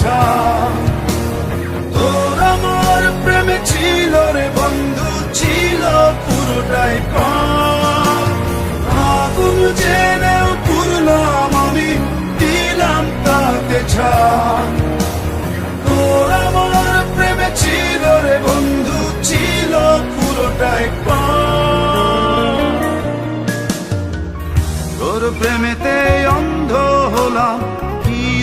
ছাপ তোর আমার প্রেমে ছিল রে বন্ধু, ছিল পুরোটাই আগুন জেনেও পুরলাম আমি, দিলাম তাতে ছাপ। তোর আমার প্রেমে ছিল বন্ধু, ছিল পুরোটাই তোর প্রেমেতে অন্ধ হলাম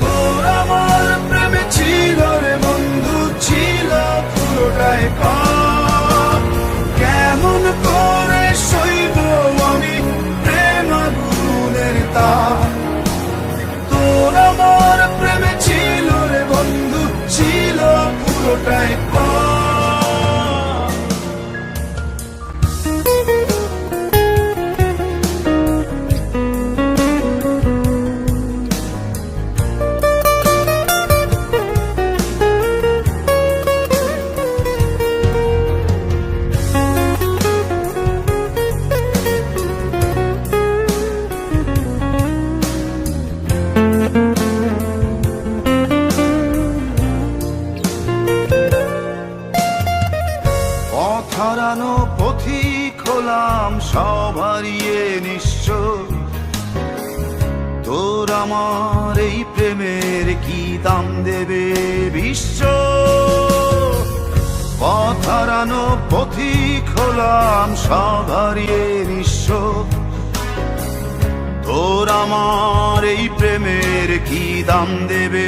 তোর আমার প্রেমে ছিল রে বন্ধু, ছিল পুরোটাই পাপ। কেমন তোর আমার প্রেমে ছিল বন্ধু ছিল পুরোটাই হলাম সব হারিয়ে নিঃস্ব তোর আমার এই প্রেমের কি দাম দেবে বিশ্ব? পথ হারানো পথিক হলাম সব হারিয়ে তোর আমার এই প্রেমের কি দাম দেবে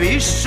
বিশ্ব?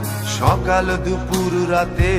সকাল দুপুর রাতে